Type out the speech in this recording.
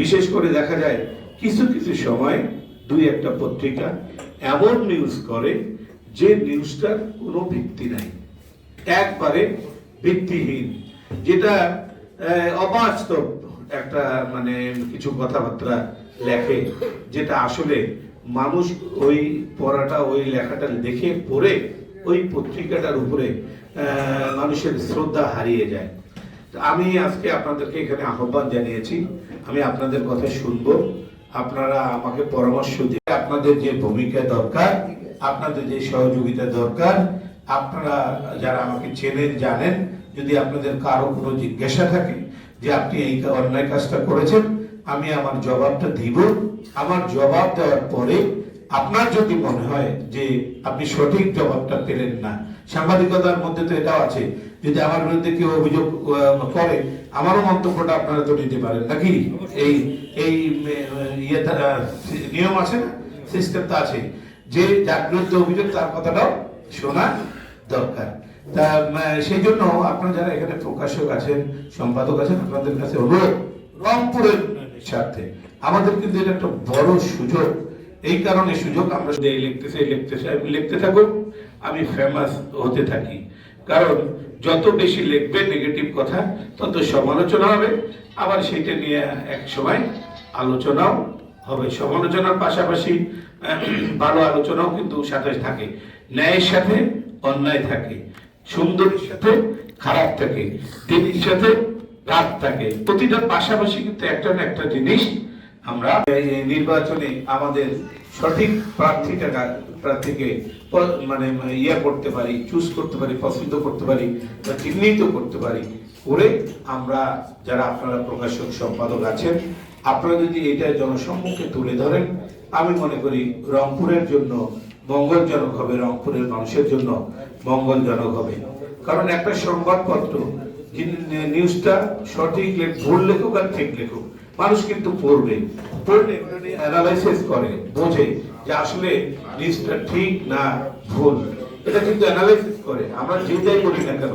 বিশেষ করে দেখা যায় কিছু কিছু সময় দুই একটা পত্রিকা এমন নিউজ করে যে নিউজটার কোনো ভিত্তি নাই। একবারে ভিত্তিহীন, যেটা অবাস্তব একটা মানে কিছু কথাবার্তা লেখে, যেটা আসলে মানুষ ওই পড়াটা, ওই লেখাটা দেখে পড়ে ওই পত্রিকাটার উপরে মানুষের শ্রদ্ধা হারিয়ে যায়। আমি আজকে আপনাদেরকে এখানে আহ্বান জানিয়েছি। আমি আপনাদের কথা শুনব। আপনারা আমাকে পরামর্শ দিয়ে আপনাদের যে ভূমিকা দরকার, আপনাদের যে সহযোগিতা দরকার, আপনারা যারা আমাকে চেনেন, জানেন, যদি আপনাদের কারও কোনো জিজ্ঞাসা থাকে যে আপনি এই অন্যায় কাজটা করেছেন, আমি আমার জবাবটা দিব। আমার জবাব দেওয়ার পরে আপনার যদি মনে হয় যে আপনি সঠিক জবাবটা পেলেন না সাংবাদিকতার মধ্যে তো এটাও আছে, যদি আমার বিরুদ্ধে কেউ অভিযোগ করে, আমারও মন্তব্যটা আপনারা তো নিতে পারেন, নাকি? এই এই ইয়ে নিয়ম আছে না? সিস্টেম তো আছে। যে যার বিরুদ্ধে অভিযোগ, তার কথাটাও শোনা দরকার। তা সেই জন্য আপনারা যারা এখানে প্রকাশক আছেন, সম্পাদক আছেন, আপনাদের কাছে অনুরোধ, রংপুরের স্বার্থে। আমাদের কিন্তু এটা একটা বড় সুযোগ। এই কারণে সুযোগ আমরা লিখতেছে লিখতেছে আমি লিখতে থাকুক। আমি ফেমাস হতে থাকি। কারণ যত বেশি লিখবে নেগেটিভ কথা, তত সমালোচনা হবে। আবার সেইটা নিয়ে এক সময় আলোচনাও হবে। সমালোচনার পাশাপাশি ভালো আলোচনাও কিন্তু সাথে থাকে। ন্যায়ের সাথে অন্যায় থাকে। সুন্দরের সাথে খারাপ থাকে। দিনের সাথে রাত থাকে। প্রতিটা পাশাপাশি কিন্তু একটা না একটা জিনিস আমরা নির্বাচনে আমাদের সঠিক প্রার্থীটা প্রার্থীকে মানে ইয়ে করতে পারি চুজ করতে পারি, পছন্দ করতে পারি, বা চিহ্নিত করতে পারি, করে আমরা যারা আপনারা প্রকাশক সম্পাদক আছেন, আপনারা যদি এটা জনসম্মুখে তুলে ধরেন, আমি মনে করি রংপুরের জন্য মঙ্গলজনক হবে, রংপুরের মানুষের জন্য মঙ্গলজনক হবে। কারণ একটা সংবাদপত্র নিউজটা সঠিক ভুল লেখক আর ঠিক লেখুক। মানুষ কিন্তু পড়বে। পড়লে অ্যানালাইসিস করে, বোঝে যে আসলে লিস্টটা ঠিক না ভুল। এটা কিন্তু অ্যানালাইসিস করে। আমরা যেটাই করি না কেন